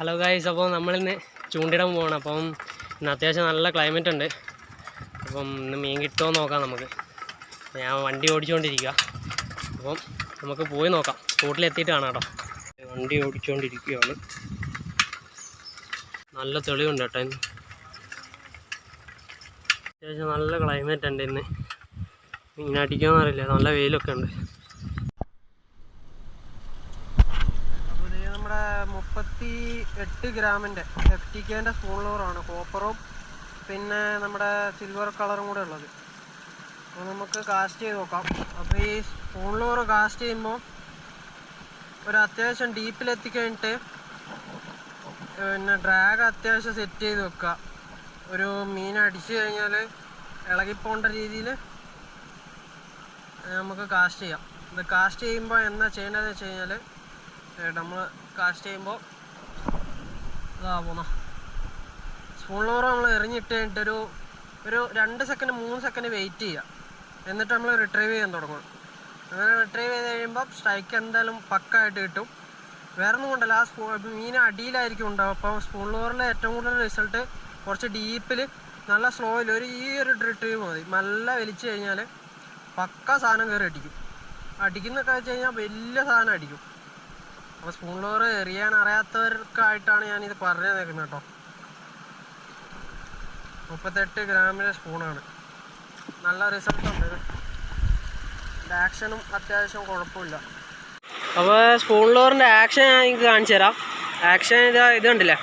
Hello guys അപ്പോൾ നമ്മളിന്ന് ചൂണ്ടിടാൻ പോവാണ്. അപ്പം ഇന്ന് അത്യാവശ്യം നല്ല ക്ലൈമറ്റ് ഉണ്ട്. അപ്പം ഇന്ന് മീൻ കിട്ടുമോ നോക്കാം നമുക്ക്. ഞാൻ വണ്ടി ഓടിച്ചുകൊണ്ടിരിക്കുക അപ്പം നമുക്ക് പോയി നോക്കാം. സ്പോട്ടിൽ എത്തിയിട്ട് കാണാം കേട്ടോ. വണ്ടി ഓടിച്ചുകൊണ്ടിരിക്കുകയാണ് നല്ല തെളിവുണ്ട് കേട്ടോ ഇന്ന്. അത്യാവശ്യം നല്ല ക്ലൈമറ്റ് ഉണ്ട് ഇന്ന്. മീൻ അടിക്കുമെന്നറിയില്ല നല്ല വെയിലൊക്കെ ഉണ്ട് അപ്പോൾ ഇത് നമ്മുടെ മുപ്പത്തി എട്ട് ഗ്രാമിന്റെ എഫ് ടി കെന്റെ സ്പൂൺ ലോറാണ് കോപ്പറും പിന്നെ നമ്മുടെ സിൽവർ കളറും കൂടെ ഉള്ളത്. അപ്പോൾ നമുക്ക് കാസ്റ്റ് ചെയ്ത് നോക്കാം. അപ്പോൾ ഈ സ്പൂൺ ലോറ് കാസ്റ്റ് ചെയ്യുമ്പോൾ ഒരു അത്യാവശ്യം ഡീപ്പിലെത്തിക്കഴിഞ്ഞിട്ട് പിന്നെ ഡ്രാഗ് അത്യാവശ്യം സെറ്റ് ചെയ്ത് വെക്കുക. ഒരു മീൻ അടിച്ചു കഴിഞ്ഞാൽ ഇളകിപ്പോണ്ട രീതിയിൽ നമുക്ക് കാസ്റ്റ് ചെയ്യാം. ഇത് കാസ്റ്റ് ചെയ്യുമ്പോൾ എന്നാ ചെയ്യേണ്ടതെന്ന് വെച്ച് കഴിഞ്ഞാൽ നമ്മൾ കാസ്റ്റ് ചെയ്യുമ്പോൾ ഇതാ പോന്ന. സ്പൂൺ നമ്മൾ എറിഞ്ഞിട്ട് കഴിഞ്ഞിട്ട് ഒരു ഒരു രണ്ട് സെക്കൻഡ് മൂന്ന് സെക്കൻഡ് വെയിറ്റ് ചെയ്യുക എന്നിട്ട് നമ്മൾ റിട്രീവ് ചെയ്യാൻ തുടങ്ങും. അങ്ങനെ റിട്രീവ് ചെയ്ത് കഴിയുമ്പോൾ സ്ട്രൈക്ക് എന്തായാലും പക്കായിട്ട് കിട്ടും. വേറെ ഒന്നും കൊണ്ടല്ല ആ സ്പൂ മീൻ അടിയിലായിരിക്കും ഉണ്ടാവും അപ്പോൾ സ്പൂൺ ലോറിലെ ഏറ്റവും കൂടുതൽ റിസൾട്ട് കുറച്ച് ഡീപ്പിൽ നല്ല സ്ലോയിൽ ഒരു ഈ ഒരു റിട്രീവ് മതി. നല്ല വലിച്ചു കഴിഞ്ഞാൽ പക്ക സാധനം കയറി അടിക്കും. അടിക്കുന്നൊക്കെ വെച്ച് കഴിഞ്ഞാൽ വലിയ സാധനം അടിക്കും. അപ്പോൾ സ്പൂൺ ലോറ് എറിയാൻ അറിയാത്തവർക്കായിട്ടാണ് ഞാൻ ഇത് പറഞ്ഞു നിൽക്കുന്നത് കേട്ടോ. മുപ്പത്തെട്ട് ഗ്രാമിലെ സ്പൂണാണ്. നല്ല റിസൾട്ട് ഉണ്ട് ഇത്. ആക്ഷനും അത്യാവശ്യം കുഴപ്പമില്ല. അപ്പോൾ സ്പൂൺ ലോറിന്റെ ആക്ഷൻ ഞാൻ നിങ്ങൾക്ക് കാണിച്ചു തരാം. ആക്ഷൻ ഇതാ ഇത് കണ്ടില്ലേ?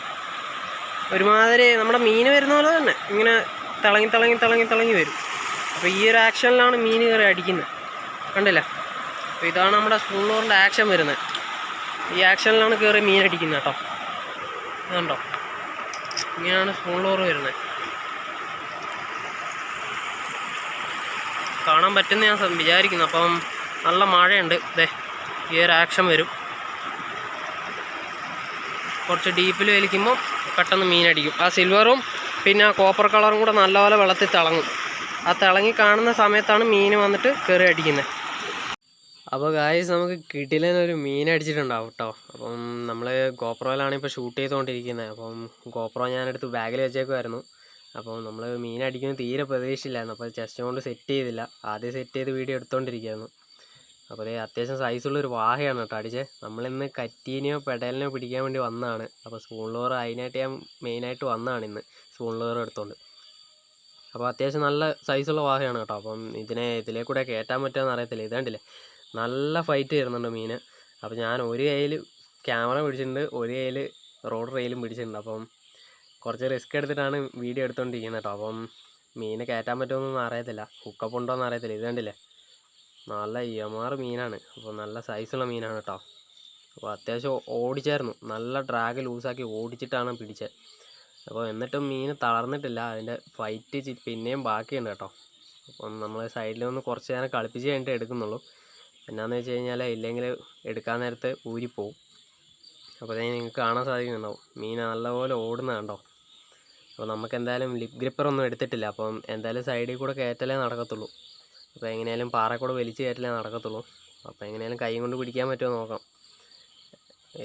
ഒരുമാതിരി നമ്മുടെ മീൻ വരുന്ന പോലെ തന്നെ. ഇങ്ങനെ തിളങ്ങി തിളങ്ങി തിളങ്ങി തിളങ്ങി വരും. അപ്പോൾ ഈ ഒരു ആക്ഷനിലാണ് മീൻ കയറി അടിക്കുന്നത്. കണ്ടില്ലേ? അപ്പോൾ ഇതാണ് നമ്മുടെ സ്പൂൺ ലോറിന്റെ ആക്ഷൻ വരുന്നത്. ഈ ആക്ഷനിലാണ് കയറി മീൻ അടിക്കുന്നത് കേട്ടോ. ഇതുണ്ടോ? ഇങ്ങനെയാണ് സ്പൂൺ വരുന്നത്. കാണാൻ പറ്റുന്ന ഞാൻ വിചാരിക്കുന്നു. അപ്പം നല്ല മഴയുണ്ട്. ദേ ഈ ഒരു ആക്ഷൻ വരും. കുറച്ച് ഡീപ്പിൽ വലിക്കുമ്പോൾ പെട്ടെന്ന് മീനടിക്കും ആ സിൽവറും പിന്നെ ആ കോപ്പർ കളറും കൂടെ നല്ലപോലെ വെള്ളത്തിൽ തിളങ്ങും. ആ തിളങ്ങി കാണുന്ന സമയത്താണ് മീൻ വന്നിട്ട് കയറി അടിക്കുന്നത്. അപ്പോൾ ഗായ്സ് നമുക്ക് കിട്ടില്ലെന്നൊരു മീൻ അടിച്ചിട്ടുണ്ടാവും കേട്ടോ അപ്പം നമ്മൾ ഗോപ്രോയിലാണ് ഇപ്പോൾ ഷൂട്ട് ചെയ്തുകൊണ്ടിരിക്കുന്നത് അപ്പം ഗോപ്രോ ഞാനെടുത്ത് ബാഗിൽ വെച്ചേക്കുമായിരുന്നു അപ്പോൾ നമ്മൾ മീൻ അടിക്കുന്നത് തീരെ പ്രതീക്ഷയില്ലായിരുന്നു. അപ്പോൾ ചെസ്റ്റ് കൊണ്ട് സെറ്റ് ചെയ്തില്ല. ആദ്യം സെറ്റ് ചെയ്ത് വീഡിയോ എടുത്തുകൊണ്ടിരിക്കുകയായിരുന്നു അപ്പോൾ ഇത് അത്യാവശ്യം സൈസുള്ള ഒരു വാഹയാണ് കേട്ടോ അടിച്ചത് നമ്മളിന്ന് കറ്റീനെയോ പെടലിനെയോ പിടിക്കാൻ വേണ്ടി വന്നതാണ്. അപ്പോൾ സ്പൂൺ ലോർ അതിനായിട്ട് ഞാൻ മെയിനായിട്ട് വന്നതാണ് ഇന്ന്. സ്പൂൺ ലോർ എടുത്തുകൊണ്ട് അപ്പോൾ അത്യാവശ്യം നല്ല സൈസുള്ള വാഹയാണ് കേട്ടോ അപ്പം ഇതിനെ ഇതിലേ കൂടെ കയറ്റാൻ പറ്റുമെന്ന് അറിയത്തില്ല. ഇത് കണ്ടില്ലേ? നല്ല ഫൈറ്റ് തരുന്നുണ്ട് മീൻ അപ്പോൾ ഞാൻ ഒരു കയ്യിൽ ക്യാമറ പിടിച്ചിട്ടുണ്ട് ഒരു കയ്യിൽ റോഡ് റെയിലും പിടിച്ചിട്ടുണ്ട്. അപ്പം കുറച്ച് റിസ്ക് എടുത്തിട്ടാണ് വീഡിയോ എടുത്തുകൊണ്ടിരിക്കുന്നത് കേട്ടോ അപ്പം മീനെ കയറ്റാൻ പറ്റുമെന്നൊന്നും അറിയത്തില്ല. ഹുക്കപ്പ് ഉണ്ടോ എന്ന് അറിയത്തില്ല. ഇത് കണ്ടില്ലേ? നല്ല യമാറ് മീനാണ്. അപ്പോൾ നല്ല സൈസുള്ള മീനാണ് കേട്ടോ അപ്പോൾ അത്യാവശ്യം ഓടിച്ചായിരുന്നു. നല്ല ഡ്രാഗ് ലൂസാക്കി ഓടിച്ചിട്ടാണ് പിടിച്ചത് അപ്പോൾ എന്നിട്ടും മീൻ തളർന്നിട്ടില്ല. അതിന്റെ ഫൈറ്റ് പിന്നെയും ബാക്കിയുണ്ട് കേട്ടോ അപ്പം നമ്മൾ സൈഡിൽ നിന്ന് കുറച്ച് നേരം കളിപ്പിച്ച് കഴിഞ്ഞിട്ട് എടുക്കുന്നുള്ളൂ. എന്നാന്ന് വെച്ച് കഴിഞ്ഞാൽ ഇല്ലെങ്കിൽ എടുക്കാൻ നേരത്ത് ഊരിപ്പോവും. അപ്പോൾ തന്നെ നിങ്ങൾക്ക് കാണാൻ സാധിക്കുന്നുണ്ടാവും. മീൻ നല്ലപോലെ ഓടുന്ന കണ്ടോ? അപ്പോൾ നമുക്ക് എന്തായാലും ലിപ് ഗ്രിപ്പറൊന്നും എടുത്തിട്ടില്ല. അപ്പം എന്തായാലും സൈഡിൽ കൂടെ കയറ്റലേ നടക്കത്തുള്ളൂ. അപ്പോൾ എങ്ങനെയാലും പാറക്കൂടെ വലിച്ച് കയറ്റലേ നടക്കത്തുള്ളൂ. അപ്പോൾ എങ്ങനെയാലും കൈ കൊണ്ട് പിടിക്കാൻ പറ്റുമോ നോക്കാം.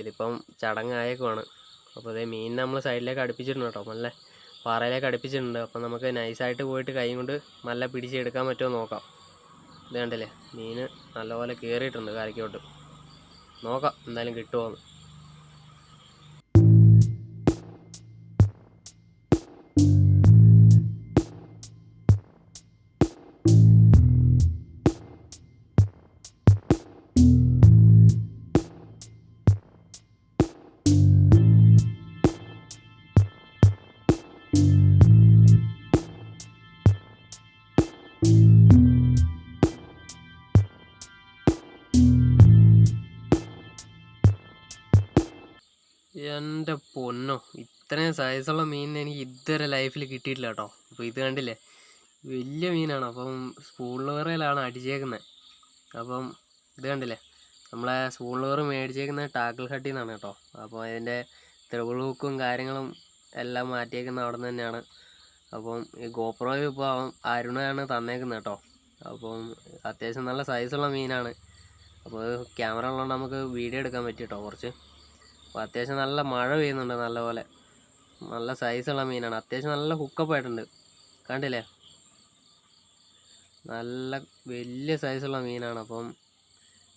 ഇതിപ്പം ചടങ്ങായേക്കുമാണ് അപ്പോൾ അതേ മീൻ നമ്മൾ സൈഡിലേക്ക് അടുപ്പിച്ചിട്ടുണ്ട് കേട്ടോ. നല്ല പാറയിലേക്ക് അടുപ്പിച്ചിട്ടുണ്ട്. അപ്പം നമുക്ക് നൈസായിട്ട് പോയിട്ട് കൈ കൊണ്ട് നല്ല പിടിച്ചെടുക്കാൻ പറ്റുമോ നോക്കാം. ഇത് കണ്ടില്ലേ മീൻ നല്ലപോലെ കയറിയിട്ടുണ്ട് കരയ്ക്കോട്ട് നോക്കാം എന്തായാലും കിട്ടുമോന്ന് എന്റെ പൊന്നോ ഇത്രയും സൈസുള്ള മീനിനെ എനിക്ക് ഇതുവരെ ലൈഫിൽ കിട്ടിയിട്ടില്ല കേട്ടോ അപ്പോൾ ഇത് കണ്ടില്ലേ? വലിയ മീനാണ്. അപ്പം സ്പൂളിലവറയിലാണ് അടിച്ചേക്കുന്നത് അപ്പം ഇത് കണ്ടില്ലേ? നമ്മളെ സ്പൂൺ ലോർ മേടിച്ചേക്കുന്നത് ടാക്കിൾ ഹട്ടിൽ നിന്നാണ് കേട്ടോ അപ്പോൾ അതിന്റെ ത്രിബിൾ കാര്യങ്ങളും എല്ലാം മാറ്റിയേക്കുന്ന അവിടെ നിന്ന് തന്നെയാണ്. അപ്പം ഈ ഗോപ്രോയും ഇപ്പോൾ അവൻ അരുണാണ് തന്നേക്കുന്നത് കേട്ടോ അപ്പം അത്യാവശ്യം നല്ല സൈസുള്ള മീനാണ്. അപ്പോൾ ക്യാമറ ഉള്ളതുകൊണ്ട് നമുക്ക് വീഡിയോ എടുക്കാൻ പറ്റി കേട്ടോ കുറച്ച്. അപ്പോൾ അത്യാവശ്യം നല്ല മഴ പെയ്യുന്നുണ്ട് നല്ലപോലെ. നല്ല സൈസുള്ള മീനാണ്. അത്യാവശ്യം നല്ല ഹുക്കപ്പ് ആയിട്ടുണ്ട്. കണ്ടില്ലേ? നല്ല വലിയ സൈസുള്ള മീനാണ്. അപ്പം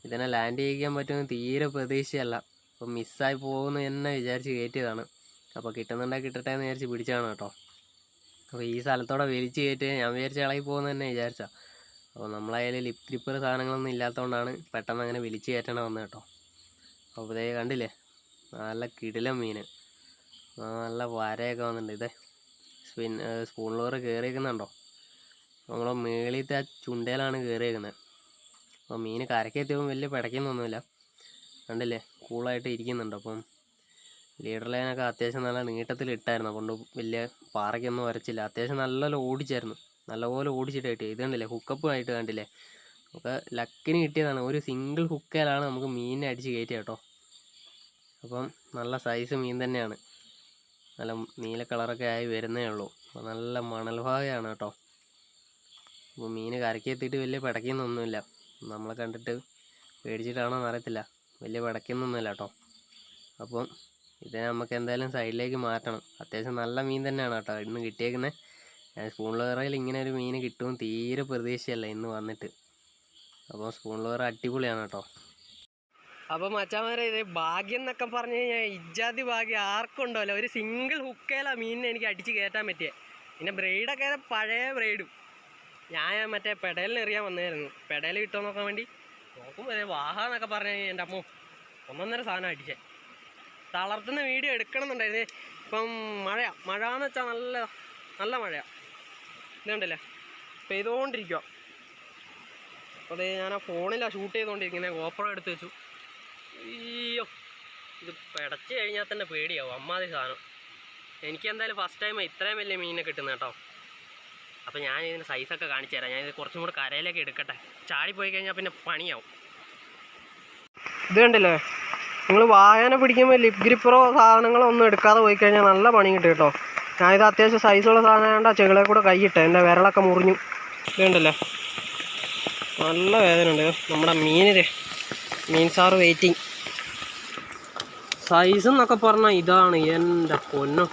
ഇതിനെ ലാൻഡ് ചെയ്യിക്കാൻ പറ്റുമെന്ന് തീരെ പ്രതീക്ഷയല്ല. അപ്പം മിസ്സായി പോകുമെന്ന് തന്നെ വിചാരിച്ച് കയറ്റിയതാണ്. അപ്പോൾ കിട്ടുന്നുണ്ടെങ്കിൽ കിട്ടട്ടെ എന്ന് വിചാരിച്ച് പിടിച്ചാണ് കേട്ടോ. അപ്പോൾ ഈ സ്ഥലത്തോടെ വലിച്ച് കയറ്റി ഞാൻ വിചാരിച്ച് ഇളകി പോകുമെന്ന് തന്നെ വിചാരിച്ചാ. അപ്പോൾ നമ്മളതിൽ ലിപ് ഗ്രിപ്പർ സാധനങ്ങളൊന്നും ഇല്ലാത്തതുകൊണ്ടാണ് പെട്ടെന്ന് അങ്ങനെ വലിച്ച് കയറ്റണ വന്നത് കേട്ടോ. അപ്പോൾ ഇതേ കണ്ടില്ലേ? നല്ല കിടിലൻ മീൻ. നല്ല വരയൊക്കെ വന്നിട്ടുണ്ട്. ഇതേ സ്പിൻ സ്പൂണിലോറ് കയറിയേക്കുന്നുണ്ടോ നമ്മളെ മേളിലത്തെ ആ ചുണ്ടയിലാണ് കയറിയേക്കുന്നത് അപ്പോൾ മീൻ കരക്കെത്തിയപ്പോൾ വലിയ പിടയ്ക്കുന്നൊന്നുമില്ല കണ്ടില്ലേ? കൂളായിട്ട് ഇരിക്കുന്നുണ്ട്. അപ്പം ലീഡർ ലൈനൊക്കെ അത്യാവശ്യം നല്ല നീട്ടത്തിൽ ഇട്ടായിരുന്നു. അതുകൊണ്ട് വലിയ പാറയ്ക്കൊന്നും വരച്ചില്ല. അത്യാവശ്യം നല്ലപോലെ ഓടിച്ചായിരുന്നു. നല്ലപോലെ ഓടിച്ചിട്ട് കിട്ടി. ഇത് കണ്ടില്ലേ? ഹുക്കപ്പ് ആയിട്ട് കണ്ടില്ലേ? ഒക്കെ ലക്കിന് കിട്ടിയതാണ്. ഒരു സിംഗിൾ ഹുക്കയിലാണ് നമുക്ക് മീനിനെ അടിച്ച് കയറ്റിയ കേട്ടോ. അപ്പം നല്ല സൈസ് മീൻ തന്നെയാണ്. നല്ല നീല കളറൊക്കെ ആയി വരുന്നേ ഉള്ളൂ. അപ്പോൾ നല്ല മണൽ ഭാഗമാണ് കേട്ടോ. അപ്പോൾ മീൻ കരക്കെത്തിയിട്ട് വലിയ പിടയ്ക്കുന്നൊന്നുമില്ല നമ്മളെ കണ്ടിട്ട് പേടിച്ചിട്ടാണോ എന്നറിയത്തില്ല. വലിയ പിടയ്ക്കുന്നൊന്നുമില്ല കേട്ടോ. അപ്പം ഇതിനെ നമുക്ക് എന്തായാലും സൈഡിലേക്ക് മാറ്റണം. അത്യാവശ്യം നല്ല മീൻ തന്നെയാണ് കേട്ടോ ഇന്ന് കിട്ടിയേക്കുന്നത് ഞാൻ സ്പൂൺ ലോറയിൽ ഇങ്ങനെ ഒരു മീൻ കിട്ടുമെന്ന് തീരെ പ്രതീക്ഷയല്ല ഇന്ന് വന്നിട്ട്. അപ്പോൾ സ്പൂൺ ലോറ അടിപൊളിയാണ് കേട്ടോ. അപ്പോൾ മച്ചാമാരെ ഇത് ഭാഗ്യം എന്നൊക്കെ പറഞ്ഞു കഴിഞ്ഞാൽ ഇജാതി ഭാഗ്യം ആർക്കും ഉണ്ടാവില്ല ഒരു സിംഗിൾ ഹുക്കേല മീനിനെ എനിക്ക് അടിച്ച് കയറ്റാൻ പറ്റിയ. പിന്നെ ബ്രെയ്ഡൊക്കെ പഴയ ബ്രെയ്ഡും ഞാൻ മറ്റേ പെടലിന് എറിയാൻ വന്നായിരുന്നു പെടൽ കിട്ടുമോ നോക്കാൻ വേണ്ടി? നോക്കുമ്പോൾ വാഹ എന്നൊക്കെ പറഞ്ഞു കഴിഞ്ഞാൽ എന്റെ അമ്മ ഒന്നൊന്നര സാധനം അടിച്ചേ. തളർത്തുന്ന വീഡിയോ എടുക്കണമെന്നുണ്ടായിരുന്നേ ഇപ്പം മഴയാ. മഴ എന്ന് വെച്ചാൽ നല്ല നല്ല മഴയാ. ഇതുണ്ടല്ലേ പെയ്തുകൊണ്ടിരിക്കുക അപ്പോൾ അതേ ഞാൻ ആ ഫോണിലാണ് ഷൂട്ട് ചെയ്തുകൊണ്ടിരിക്കുന്നത് ഗോപ്രോ എടുത്ത് വെച്ചു. അയ്യോ ഇത് പിടച്ച് കഴിഞ്ഞാൽ തന്നെ പേടിയാവും. അമ്മാതി സാധനം. എനിക്ക് എന്തായാലും ഫസ്റ്റ് ടൈം ഇത്രയും വലിയ മീനിനെ കിട്ടുന്ന കേട്ടോ. അപ്പോൾ ഞാൻ ഇതിന് സൈസൊക്കെ കാണിച്ചു തരാം. ഞാൻ ഇത് കുറച്ചും കൂടെ കരയിലേക്ക് എടുക്കട്ടെ. ചാടിപ്പോയി കഴിഞ്ഞാൽ പിന്നെ പണിയാവും. ഇത് കണ്ടില്ലേ? നിങ്ങൾ വായന പിടിക്കുമ്പോൾ ലിപ് ഗ്രിപ്പറോ സാധനങ്ങളോ ഒന്നും എടുക്കാതെ പോയി കഴിഞ്ഞാൽ നല്ല പണി കിട്ടും കേട്ടോ. ഞാനിത് അത്യാവശ്യം സൈസുള്ള സാധനം വേണ്ട ചെകളെ കൂടെ കൈയിട്ടെ എന്റെ വിരളൊക്കെ മുറിഞ്ഞു. ഇത് കണ്ടല്ലേ? നല്ല വേദന ഉണ്ട്. നമ്മുടെ മീനിന് മീൻ സാറ് വെയിറ്റിംഗ് സൈസ് എന്നൊക്കെ പറഞ്ഞാൽ ഇതാണ് എന്റെ പൊന്നോ.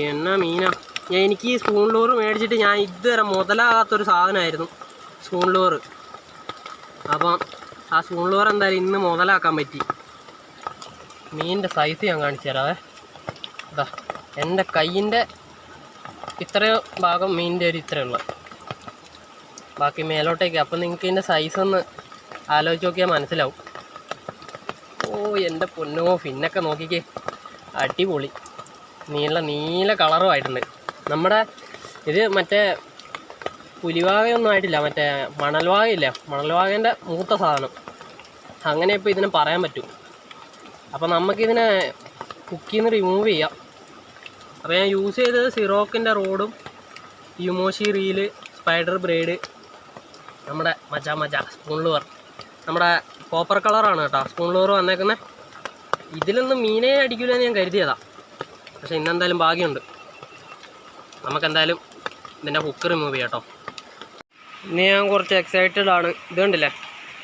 എന്നാ മീനാ. ഞാൻ എനിക്ക് ഈ സ്പൂൺ ലോറ് മേടിച്ചിട്ട് ഞാൻ ഇതുവരെ മുതലാകാത്തൊരു സാധനമായിരുന്നു സ്പൂൺ ലോറ് അപ്പം ആ സ്പൂൺ ലോറ് എന്തായാലും ഇന്ന് മുതലാക്കാൻ പറ്റി. മീനിന്റെ സൈസ് ഞാൻ കാണിച്ചു തരാവേ. ഇതാ എന്റെ കയ്യിന്റെ ഇത്രയോ ഭാഗം മീനിന്റെ ഒരു ഇത്രയുള്ള ബാക്കി മേലോട്ടേക്ക്. അപ്പം നിങ്ങൾക്ക് ഇതിന്റെ സൈസ് ഒന്ന് ആലോചിച്ച് നോക്കിയാൽ മനസ്സിലാവും. ഓ എന്റെ പൊന്നോ ഫിന്നൊക്കെ നോക്കിക്കേ. അടിപൊളി. നീല നീല കളറും ആയിട്ടുണ്ട്. നമ്മുടെ ഇത് മറ്റേ പുലിവാകയൊന്നും ആയിട്ടില്ല മറ്റേ മണൽവാകയില്ല? മണൽവാകേന്റെ മൂത്ത സാധനം. അങ്ങനെ ഇപ്പോൾ ഇതിനെ പറയാൻ പറ്റും. അപ്പോൾ നമുക്കിതിനെ കുക്കിൽ നിന്ന് റിമൂവ് ചെയ്യാം. അപ്പോൾ ഞാൻ യൂസ് ചെയ്തത് സിറോക്കിന്റെ റോഡും യുമോഷി റീൽ സ്പൈഡർ ബ്രേഡ് നമ്മുടെ മജ മജ സ്പൂണിൽ ലൂർ നമ്മുടെ കോപ്പർ കളറാണ് കേട്ടോ. സ്പൂൺ ലൂർ വന്നേക്കുന്നത് ഇതിലൊന്നും മീനെ അടിക്കില്ലെന്ന് ഞാൻ കരുതിയതാ. പക്ഷെ ഇന്നെന്തായാലും ഭാഗ്യമുണ്ട്. നമുക്കെന്തായാലും ഇതിന്റെ ഹുക്ക് റിമൂവ് ചെയ്യാം കേട്ടോ. ഇനി ഞാൻ കുറച്ച് എക്സൈറ്റഡ് ആണ്. ഇത് കണ്ടില്ലേ?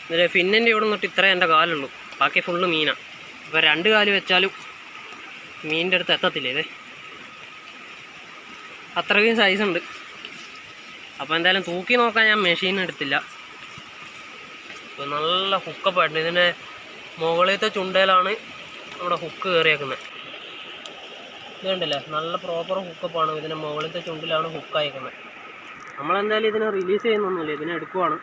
ഇതിന്റെ ഫിന്നിന്റെ ഇവിടെ നിന്നിട്ട് ഇത്രേ എന്റെ കാലുള്ളൂ. ബാക്കി ഫുള്ള് മീനാണ് അപ്പോൾ രണ്ട് കാൽ വെച്ചാലും മീനിന്റെ അടുത്ത് എത്തത്തില്ലേ ഇത്? അത്രയും സൈസ് ഉണ്ട്. അപ്പോൾ എന്തായാലും തൂക്കി നോക്കാൻ ഞാൻ മെഷീൻ എടുത്തില്ല. നല്ല ഹുക്കപ്പായിട്ട് ഇതിന്റെ മുകളിലത്തെ ചുണ്ടയിലാണ് നമ്മുടെ ഹുക്ക് കയറിയേക്കുന്നത്. ഇത് കണ്ടില്ലേ? നല്ല പ്രോപ്പർ ഹുക്കപ്പാണ് ഇതിന്റെ മുകളിലത്തെ ചുണ്ടിലാണ് ഹുക്ക് അയക്കുന്നത് നമ്മളെന്തായാലും ഇതിനെ റിലീസ് ചെയ്യുന്നൊന്നുമില്ല. ഇതിനെ എടുക്കുവാണ്.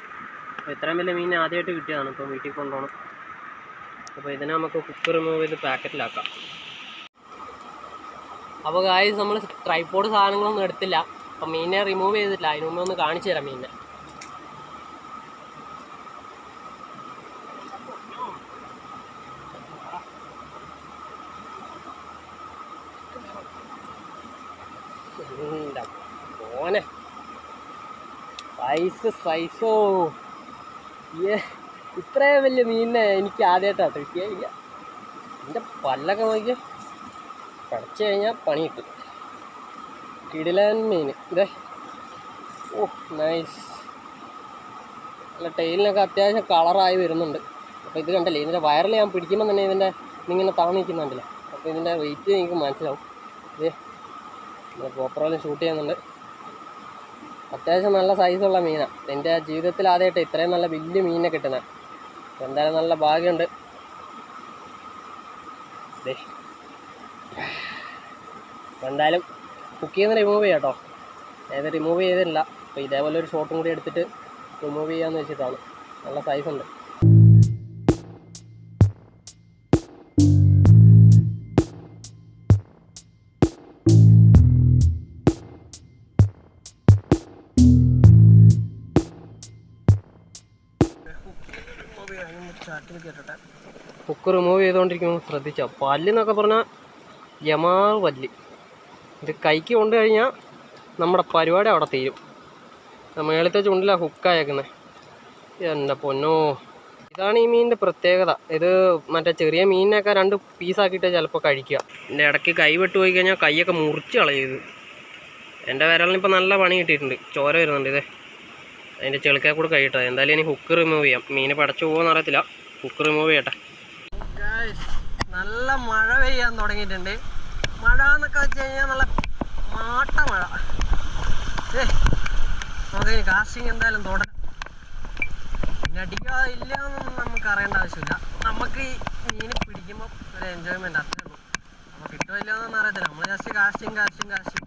അപ്പോൾ ഇത്രയും വലിയ മീൻ ആദ്യമായിട്ട് കിട്ടിയതാണ്. ഇപ്പോൾ വീട്ടിൽ കൊണ്ടുപോകണം. അപ്പോൾ ഇതിനെ നമുക്ക് ഹുക്ക് റിമൂവ് ചെയ്ത് പാക്കറ്റിലാക്കാം അപ്പോൾ കാര്യം നമ്മൾ ട്രൈപ്പോഡ് സാധനങ്ങളൊന്നും എടുത്തില്ല. അപ്പോൾ മീനിനെ റിമൂവ് ചെയ്തിട്ടില്ല. അതിന് ഒന്ന് കാണിച്ചു തരാം മീനിനെ എന്താ മോനെ സൈസ് സൈസോ ഏ ഇത്രയും വലിയ മീനിനെ എനിക്ക് ആദ്യമായിട്ടാണ് കിട്ടിയ. എന്റെ പല്ലൊക്കെ നോക്കി പടച്ചു കഴിഞ്ഞാൽ പണി കിട്ടും. കിടിലൻ മീൻ. ഇതേ ഓ നൈസ് അല്ല ടൈലിനൊക്കെ അത്യാവശ്യം കളറായി വരുന്നുണ്ട്. അപ്പോൾ ഇത് കണ്ടല്ലേ ഇതിന്റെ വയറിൽ ഞാൻ പിടിക്കുമ്പോൾ തന്നെ ഇതിന്റെ ഇങ്ങനെ നിൽക്കുന്നുണ്ടല്ലോ. അപ്പോൾ ഇതിന്റെ വെയിറ്റ് നിങ്ങൾക്ക് മനസ്സിലാവും. ഇത് നമ്മൾ പ്രോപ്പറാലും ഷൂട്ട് ചെയ്യുന്നുണ്ട്. അത്യാവശ്യം നല്ല സൈസുള്ള മീനാണ് എന്റെ ജീവിതത്തിൽ ആദ്യമായിട്ട് ഇത്രയും നല്ല വലിയ മീനിനെ കിട്ടുന്നത് എന്തായാലും നല്ല ഭാഗ്യമുണ്ട്. എന്തായാലും കുക്ക് ചെയ്യുന്ന റിമൂവ് ചെയ്യാം കേട്ടോ ഏത് റിമൂവ് ചെയ്തിട്ടില്ല. അപ്പോൾ ഇതേപോലെ ഒരു ഷോട്ടും കൂടി എടുത്തിട്ട് റിമൂവ് ചെയ്യാമെന്ന് വെച്ചിട്ടാണ്. നല്ല സൈസ് ഹുക്ക് റിമൂവ് ചെയ്തുകൊണ്ടിരിക്കുമ്പോൾ ശ്രദ്ധിച്ചോ. പല്ലെന്നൊക്കെ പറഞ്ഞാൽ യമാ പല്ല്. ഇത് കൈക്ക് കൊണ്ടു കഴിഞ്ഞാൽ നമ്മുടെ പരിപാടി അവിടെ തീരും. മേളത്തെ ചുണ്ടിലാണ് ഹുക്കായേക്കുന്നത് എന്റെ പൊന്നോ. ഇതാണ് ഈ മീനിന്റെ പ്രത്യേകത. ഇത് മറ്റേ ചെറിയ മീനിനൊക്കെ രണ്ട് പീസാക്കിയിട്ട് ചിലപ്പോൾ കഴിക്കുക. എന്റെ ഇടയ്ക്ക് കൈ വിട്ട് പോയി കഴിഞ്ഞാൽ കൈയൊക്കെ മുറിച്ച് കളയത് എന്റെ വിരലിന് ഇപ്പോൾ നല്ല പണി കിട്ടിയിട്ടുണ്ട്. ചോര വരുന്നുണ്ട് ഇതേ. അതിന്റെ ചെളിക്കാൽ കൂടെ കഴിയട്ടെ. എന്തായാലും ഇനി ഹുക്ക് റിമൂവ് ചെയ്യാം. മീൻ പടച്ചു പോകുമെന്ന് അറിയത്തില്ല. ഹുക്ക് റിമൂവ് ചെയ്യട്ടെ. നല്ല മഴ പെയ്യാൻ തുടങ്ങിയിട്ടുണ്ട്. മഴ എന്നൊക്കെ വെച്ച് കഴിഞ്ഞാൽ നല്ല മാട്ട മഴ. ഏ നമുക്ക് കാസ്റ്റിംഗ് എന്തായാലും തുടരാം. പിന്നെ അടിക്കുക ഇല്ല എന്നൊന്നും നമുക്ക് അറിയേണ്ട ആവശ്യമില്ല. നമുക്ക് ഈ മീന് പിടിക്കുമ്പോൾ ഒരു എൻജോയ്മെന്റ് അത്രേ ഉള്ളൂ. അപ്പോൾ കിട്ടുമോ ഇല്ല എന്നൊന്നും അറിയത്തില്ല. നമ്മൾ ജസ്റ്റ് കാസ്റ്റിംഗ് കാസ്റ്റിംഗ് കാസ്റ്റിംഗ്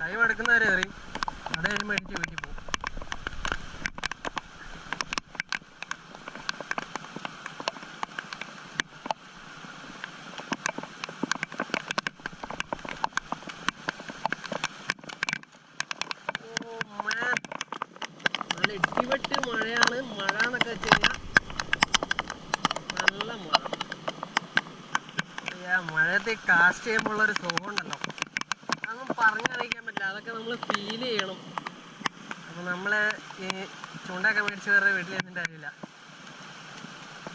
കൈ എടുക്കുന്നവരെ എറി അത് കഴിയുമ്പോൾ അടിച്ച് വീട്ടിൽ പോകും ഓ man. നല്ല ഇടിവെട്ട് മഴയാണ് മഴ എന്നൊക്കെ വെച്ച് കഴിഞ്ഞാൽ നല്ല മഴ ഈ ആ കാസ്റ്റ് ചെയ്യുമ്പോൾ ഒരു സുഖം ഉണ്ടല്ലോ അതൊന്നും പറഞ്ഞറിയിക്കാൻ പറ്റില്ല. അതൊക്കെ നമ്മൾ ഫീൽ ചെയ്യണം. അപ്പോൾ നമ്മൾ ഈ ചൂണ്ടയൊക്കെ മേടിച്ച് വേറെ വീട്ടിൽ എത്തിന്റെ അറിയില്ല.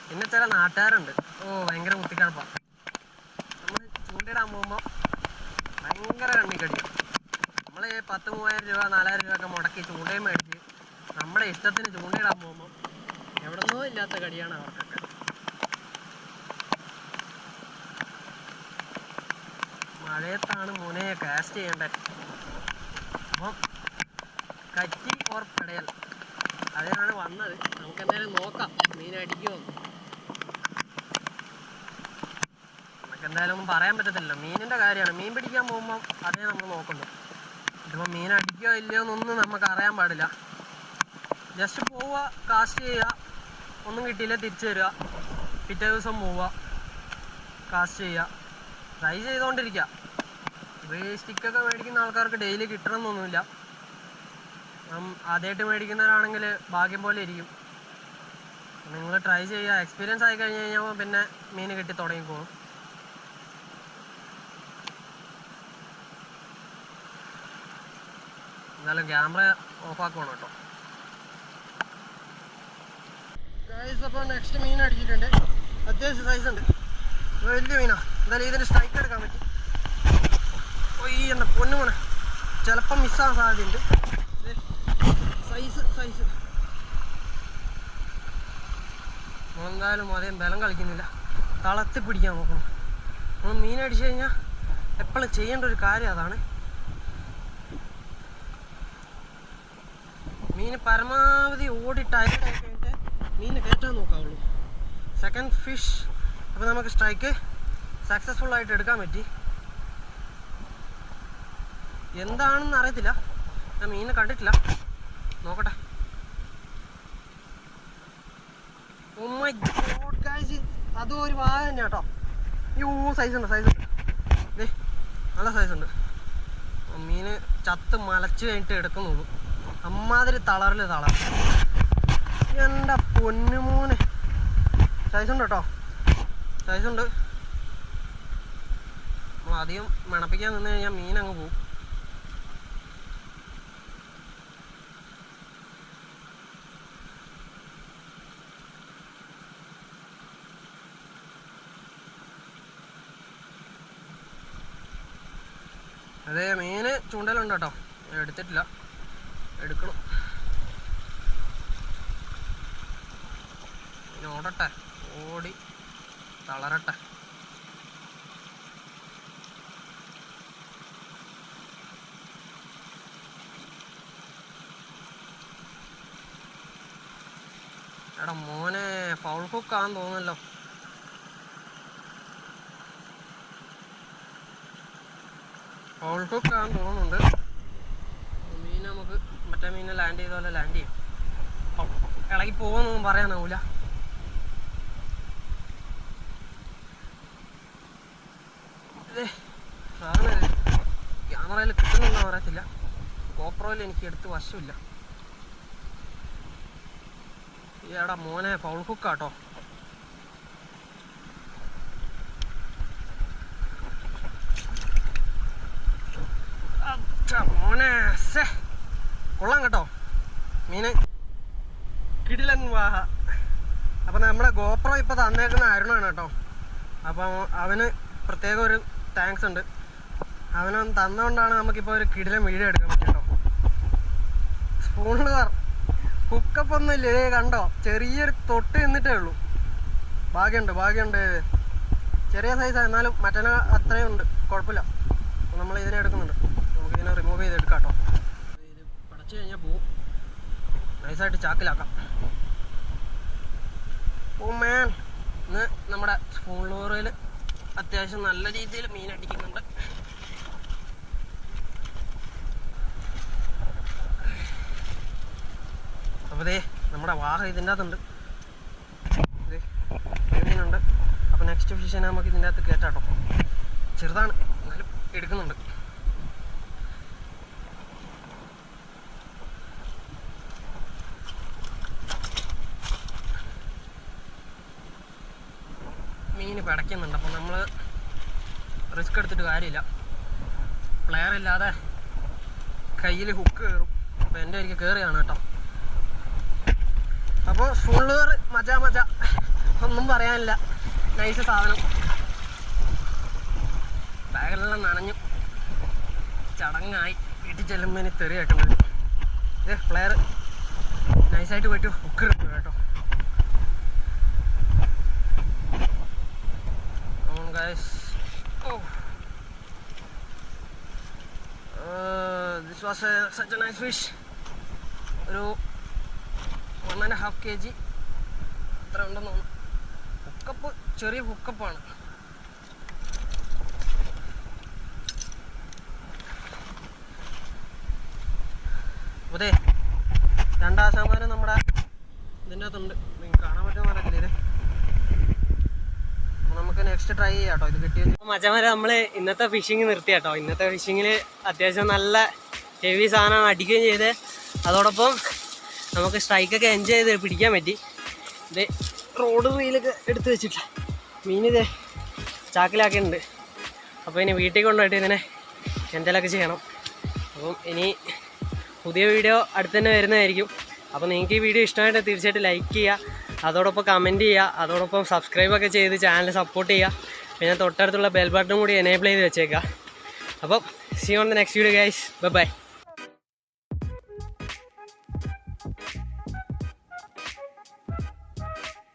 പിന്നെ ചില നാട്ടുകാരുണ്ട്. ഓ ഭയങ്കര കുത്തിക്കഴപ്പാണ് നമ്മൾ ചൂണ്ടയിടാൻ പോകുമ്പോൾ ഭയങ്കര കണ്ണി കടിക്കും നമ്മൾ പത്ത് മൂവായിരം രൂപ നാലായിരം രൂപ ഒക്കെ മുടക്കി ചൂണ്ടയും മേടിച്ച് നമ്മുടെ ഇഷ്ടത്തിന് ചൂണ്ടയിടാൻ പോകുമ്പോൾ എവിടെന്നോ ഇല്ലാത്ത കടിയാണ് അവർക്കൊക്കെ മഴയത്താണ് മോനെ കാസ്റ്റ് ചെയ്യേണ്ടത് അപ്പം കറ്റി ഓർ പെടയൽ അതിനാണ് വന്നത്. നമുക്ക് എന്തായാലും നോക്കാം മീൻ അടിക്കുമോ നമുക്ക് എന്തായാലും ഒന്നും പറയാൻ പറ്റത്തില്ലല്ലോ. മീനിന്റെ കാര്യമാണ്. മീൻ പിടിക്കാൻ പോകുമ്പോൾ അതേ നമ്മൾ നോക്കുന്നു ഇതിപ്പോൾ മീൻ അടിക്കുകയോ ഇല്ലയോ എന്നൊന്നും നമുക്ക് അറിയാൻ പാടില്ല. ജസ്റ്റ് പോവുക കാസ്റ്റ് ചെയ്യുക. ഒന്നും കിട്ടിയില്ല തിരിച്ചു വരിക. പിറ്റേ ദിവസം പോവുക കാസ്റ്റ് ചെയ്യുക. ട്രൈ ചെയ്തുകൊണ്ടിരിക്കുക. ഈ സ്റ്റിക്കൊക്കെ മേടിക്കുന്ന ആൾക്കാർക്ക് ഡെയിലി കിട്ടണമെന്നൊന്നുമില്ല ആദ്യമായിട്ട് മേടിക്കുന്നവരാണെങ്കിൽ ഭാഗ്യം പോലെ ഇരിക്കും. നിങ്ങൾ ട്രൈ ചെയ്യുക. എക്സ്പീരിയൻസ് ആയി കഴിഞ്ഞ് കഴിഞ്ഞാൽ പിന്നെ മീൻ കിട്ടി തുടങ്ങിക്കോളും. എന്നാലും ക്യാമറ ഓഫ് ആക്കുവാണ് കേട്ടോ. അപ്പോൾ നെക്സ്റ്റ് മീൻ അടിച്ചിട്ടുണ്ട്. അത്യാവശ്യം സൈസ് ഉണ്ട്. ഇത് വലിയ മീനാ. എന്തായാലും ഇതിന് സ്ട്രൈക്ക് എടുക്കാൻ പറ്റും. ഈ എന്താ പൊന്നു മോനെ. ചിലപ്പം മിസ്സാകാൻ സാധ്യതയുണ്ട്. സൈസ് സൈസ് എന്തായാലും അതേ ബലം കളിക്കുന്നില്ല. തളത്തി പിടിക്കാൻ നോക്കണം നമ്മൾ മീൻ അടിച്ചു കഴിഞ്ഞാൽ എപ്പോഴും ചെയ്യേണ്ട ഒരു കാര്യം അതാണ്. മീന് പരമാവധി ഓടി ടയർഡായി കഴിഞ്ഞിട്ട് മീന് കയറ്റാൻ നോക്കാവുള്ളൂ. സെക്കൻഡ് ഫിഷ് അപ്പോൾ നമുക്ക് സ്ട്രൈക്ക് സക്സസ്ഫുൾ ആയിട്ട് എടുക്കാൻ പറ്റി. എന്താണെന്ന് അറിയത്തില്ല. ഞാൻ മീനെ കണ്ടിട്ടില്ല. നോക്കട്ടെ. Oh. അതും ഒരു വായ തന്നെ കേട്ടോ. യൂ സൈസ് ഉണ്ട് സൈസ് ഉണ്ട്. ദേ നല്ല സൈസ് ഉണ്ട്. മീന് ചത്ത് മലച്ച് കഴിഞ്ഞിട്ട് എടുക്കുന്നുള്ളൂ. അമ്മാതിരി തളറിൽ തളർ എന്റെ പൊന്നുമോനെ സൈസ് ഉണ്ട് കേട്ടോ. സൈസ് ഉണ്ട്. നമ്മൾ അധികം മണപ്പിക്കാൻ നിന്ന് കഴിഞ്ഞാൽ മീൻ അങ്ങ് പോകും അതെ മീന് ചൂണ്ടലുണ്ട് കേട്ടോ. എടുത്തിട്ടില്ല. എടുക്കണം. ഓടട്ടെ. ഓടി തളരട്ടെ. എടാ മോനെ ഫൗൾ ഹുക്കാന്ന് തോന്നുന്നല്ലോ. ഫൗൾ ഹുക്കാന്ന് തോന്നുന്നുണ്ട്. മീൻ നമുക്ക് മറ്റേ മീനെ ലാൻഡ് ചെയ്ത പോലെ ലാൻഡ് ചെയ്യും. ഇളകി പോകുന്നൊന്നും പറയാനാവൂല. സാധനം ക്യാമറയിൽ കിട്ടുന്നുണ്ടോ അറിയത്തില്ല. കോപ്രോയിൽ എനിക്ക് എടുത്ത് വശമില്ല. ഈടാ മോനെ ഫൗൾ ഹുക്കാട്ടോ അച്ഛാ, മോനെ ശ്ശേ. കൊള്ളാം കേട്ടോ മീന് കിടിലൻ വാഹ അപ്പം നമ്മുടെ ഗോപ്രോ ഇപ്പോൾ തന്നേക്കുന്ന അരുണാണ് കേട്ടോ. അപ്പം അവന് പ്രത്യേക ഒരു താങ്ക്സ് ഉണ്ട്. അവന് തന്നുകൊണ്ടാണ് നമുക്കിപ്പോൾ ഒരു കിടിലം വീഡിയോ എടുക്കാൻ പറ്റും കേട്ടോ. സ്പൂണിൽ കുക്കപ്പ് ഒന്നും ഇല്ലേ. കണ്ടോ? ചെറിയൊരു തൊട്ട് നിന്നിട്ടേ ഉള്ളൂ. ഭാഗ്യമുണ്ട് ഭാഗ്യമുണ്ട്. ചെറിയ സൈസാണ് എന്നാലും മറ്റന അത്രയും ഉണ്ട്. കുഴപ്പമില്ല. നമ്മൾ ഇതിനെ എടുക്കുന്നുണ്ട്. നമുക്ക് ഇതിനെ റിമൂവ് ചെയ്ത് എടുക്കാം കേട്ടോ. ഇത് പടച്ചു കഴിഞ്ഞാൽ പോവും. നൈസായിട്ട് ചാക്കിലാക്കാം. ഓ മാൻ ഇന്ന് നമ്മുടെ സ്പൂൺ ലോറയിൽ അത്യാവശ്യം നല്ല രീതിയിൽ മീൻ അടിക്കുന്നുണ്ട്. അപ്പോൾ ദേ നമ്മുടെ വാഹ ഇതിന്റെ അകത്തുണ്ട് മീനുണ്ട്. അപ്പോൾ നെക്സ്റ്റ് ഫിഷനെ നമുക്ക് ഇതിന്റെ അകത്ത് കേട്ടാട്ടോ ചെറുതാണ് എന്നാലും എടുക്കുന്നുണ്ട്. മീൻ പിടയ്ക്കുന്നുണ്ട്. അപ്പം നമ്മൾ റിസ്ക് എടുത്തിട്ട് കാര്യമില്ല. പ്ലെയർ ഇല്ലാതെ കയ്യിൽ ഹുക്ക് കയറും അപ്പോൾ എന്റെ ഒരിക്കൽ കയറിയാണ് കേട്ടോ. അപ്പോൾ ഫുള്ള് മജ മജ. ഒന്നും പറയാനില്ല. നൈസ് സാധനം. ബാഗിലെല്ലാം നനഞ്ഞു. ചടങ്ങായി. വീട്ടിൽ ചെല്ലുമ്പോൾ ഇനി തെറി കേൾക്കുന്നത് പ്ലെയർ നൈസായിട്ട് പോയിട്ട് ഹുക്ക് എടുക്കും കേട്ടോ Come on guys. Oh. Uh, this was a, such a nice fish. ഒരു one and half K G അത്ര ഉണ്ടെന്ന് ഹുക്കപ്പ് ചെറിയ ഹുക്കപ്പാണ് അതെ രണ്ടാം ശതമാനം നമ്മുടെ ഇതിന്റെ അകത്തുണ്ട് നിങ്ങൾക്ക് കാണാൻ പറ്റുന്ന അറിയത്തില്ല നമുക്ക് നെക്സ്റ്റ് ട്രൈ ചെയ്യാം കേട്ടോ ഇത് കിട്ടിയ മച്ചമാരെ നമ്മൾ ഇന്നത്തെ ഫിഷിങ് നിർത്തി കേട്ടോ. ഇന്നത്തെ ഫിഷിങ്ങിൽ അത്യാവശ്യം നല്ല ഹെവി സാധനമാണ് അടിക്കുകയും ചെയ്ത് അതോടൊപ്പം നമുക്ക് സ്ട്രൈക്കൊക്കെ എൻജോയ് ചെയ്ത് പിടിക്കാൻ പറ്റി. ഇത് റോഡ് റീലൊക്കെ എടുത്ത് വെച്ചിട്ട് മീൻ ഇത് ചാക്കിലാക്കിയിട്ടുണ്ട്. അപ്പോൾ ഇനി വീട്ടിൽ കൊണ്ടുപോയിട്ട് ഇതിനെ എന്തെങ്കിലുമൊക്കെ ചെയ്യണം. അപ്പം ഇനി പുതിയ വീഡിയോ അടുത്ത് തന്നെ വരുന്നതായിരിക്കും. അപ്പോൾ നിങ്ങൾക്ക് ഈ വീഡിയോ ഇഷ്ടമായിട്ട് തീർച്ചയായിട്ടും ലൈക്ക് ചെയ്യുക. അതോടൊപ്പം കമന്റ് ചെയ്യുക. അതോടൊപ്പം സബ്സ്ക്രൈബൊക്കെ ചെയ്ത് ചാനൽ സപ്പോർട്ട് ചെയ്യുക. പിന്നെ തൊട്ടടുത്തുള്ള ബെൽ ബട്ടൺ കൂടി എനേബിൾ ചെയ്ത് വെച്ചേക്കുക. അപ്പം see on the next video guys bye bye